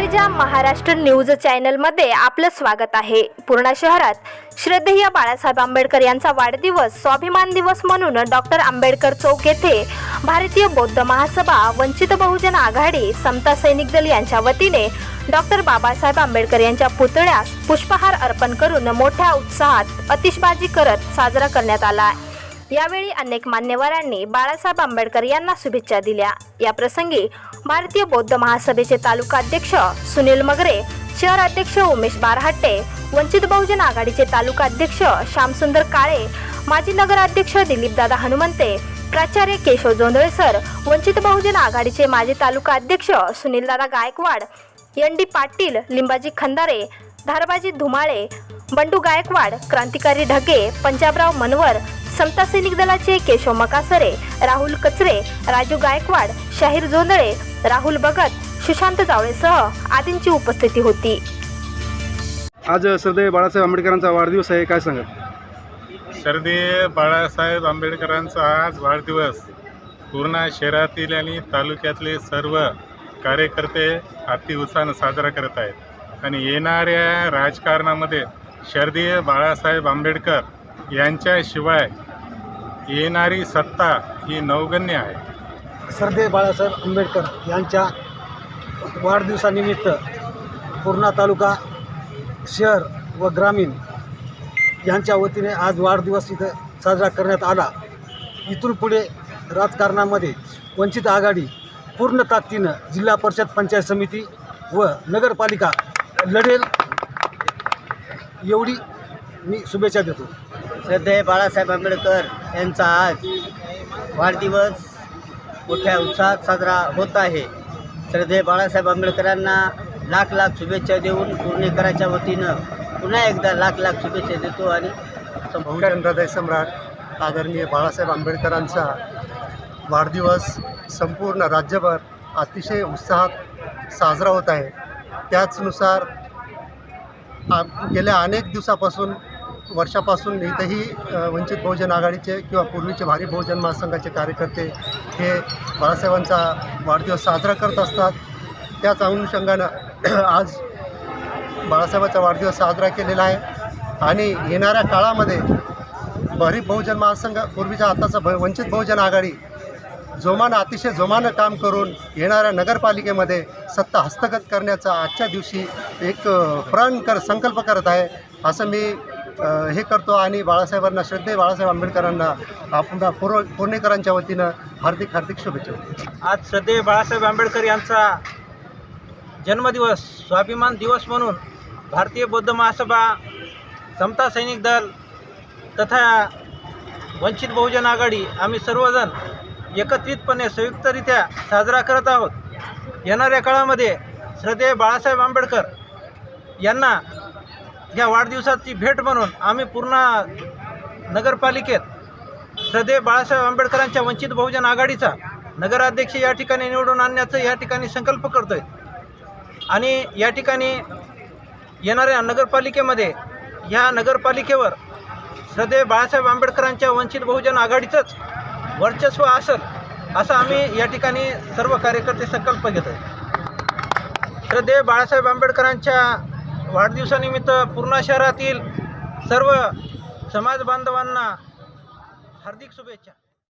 Parija Maharashtra news चॅनलमध्ये आपलं स्वागत आहे. पूर्णा शहरात श्रद्धेय बाळासाहेब आंबेडकर यांचा वाढदिवस स्वाभिमान दिवस म्हणून डॉक्टर आंबेडकर चौक येथे भारतीय बौद्ध महासभा वंचित बहुजन आघाडी समता सैनिक दल यांच्या वतीने डॉक्टर बाबासाहेब आंबेडकर यांच्या पुतळ्यास पुष्पहार अर्पण करून मोठ्या उत्साहात अतिशबाजी करत साजरा करण्यात आला यावेळी अनेक मान्यवरांनी बाळासाहेब आंबेडकर यांना शुभेच्छा दिल्या. या प्रसंगी भारतीय बौद्ध महासभेचे तालुका अध्यक्ष सुनील मगरे शहर अध्यक्ष उमेश बारहट्टे वंचित बहुजन आघाडीचे तालुका अध्यक्ष श्यामसुंदर काळे माजी नगराध्यक्ष दिलीपदादा हनुमंते प्राचार्य केशव जोंधळे सर वंचित बहुजन आघाडीचे माजी तालुका अध्यक्ष सुनीलदादा गायकवाड एन डी पाटील लिंबाजी खंदारे धारबाजी धुमाळे बंडू गायकवाड क्रांतिकारी ढगे पंजाबराव मनवर समता सैनिक दलाचे केशव मकासरे राहुल कचरे राजू गायकवाड शाहीर जोंधळे राहुल भगत सुशांत जावळेसह आदींची उपस्थिती होती. आज सरदेव बाळासाहेब आंबेडकरांचा वाढदिवस आहे काय सांगाल? शरदीय बाळासाहेब आंबेडकरांचा आज वाढदिवस. पूर्णा शहरातील आणि तालुक्यातले सर्व कार्यकर्ते अतिउत्साहानं साजरा करत आहेत. आणि येणाऱ्या राजकारणामध्ये शरदीय बाळासाहेब आंबेडकर यांच्याशिवाय येणारी सत्ता ही नवगण्य आहे. सरदेव बाळासाहेब आंबेडकर यांच्या वाढदिवसानिमित्त पूर्णा तालुका शहर व ग्रामीण यांच्या वतीने आज वाढदिवस इथं साजरा करण्यात आला. इथून पुढे राजकारणामध्ये वंचित आघाडी पूर्ण ताकदीनं जिल्हा परिषद पंचायत समिती व नगरपालिका लढेल. एवढी मी शुभेच्छा देतो. श्रद्धेय बाळासाहेब आंबेडकर यांचा आज वाढदिवस मोठ्या उत्साहात साजरा होत आहे. श्रद्धेय बाळासाहेब आंबेडकरांना लाख लाख शुभेच्छा देऊन पुणेकरांच्या वतीनं पुन्हा एकदा लाख लाख शुभेच्छा देतो आणि बहुजन हृदय सम्राट आदरणीय बाळासाहेब आंबेडकरांचा वाढदिवस संपूर्ण राज्यभर अतिशय उत्साहात साजरा होत आहे. त्याचनुसार आ- गेल्या अनेक दिवसापासून वर्षापासून इथंही वंचित बहुजन आघाडीचे किंवा पूर्वीचे भारी बहुजन महासंघाचे कार्यकर्ते हे बाळासाहेबांचा वाढदिवस साजरा करत असतात. त्याच अनुषंगानं आज बाळासाहेबांचा वाढदिवस साजरा केलेला आहे. आणि येणाऱ्या काळामध्ये भारी बहुजन महासंघ पूर्वीच्या आताचा भ वंचित बहुजन आघाडी जोमानं अतिशय जोमानं काम करून येणाऱ्या नगरपालिकेमध्ये सत्ता हस्तगत करण्याचा आजच्या दिवशी एक प्रण कर संकल्प करत आहे असं मी हे करतो आणि बाळासाहेबांना श्रद्धे बाळासाहेब आंबेडकरांना आपण पूर्व पुणेकरांच्या वतीनं हार्दिक हार्दिक शुभेच्छा आज श्रद्धे बाळासाहेब आंबेडकर यांचा जन्मदिवस स्वाभिमान दिवस म्हणून भारतीय बौद्ध महासभा समता सैनिक दल तथा वंचित बहुजन आघाडी आम्ही सर्वजण एकत्रितपणे संयुक्तरित्या साजरा करत आहोत. येणाऱ्या काळामध्ये श्रद्धेय बाळासाहेब आंबेडकर यांना या वाढदिवसाची भेट म्हणून आम्ही पूर्ण नगरपालिकेत श्रद्धेय बाळासाहेब आंबेडकरांच्या वंचित बहुजन आघाडीचा नगराध्यक्ष या ठिकाणी निवडून आणण्याचं या ठिकाणी संकल्प करतो आहे आणि या ठिकाणी येणाऱ्या नगरपालिकेमध्ये ह्या नगरपालिकेवर श्रद्धेय बाळासाहेब आंबेडकरांच्या वंचित बहुजन आघाडीचंच वर्चस्व असेल असं आम्ही या ठिकाणी सर्व कार्यकर्ते संकल्प घेतो श्रद्धेय बाळासाहेब आंबेडकरांच्या वाढदिवसानिमित्त पूर्णा शहरातील सर्व समाज बांधवांना हार्दिक शुभेच्छा.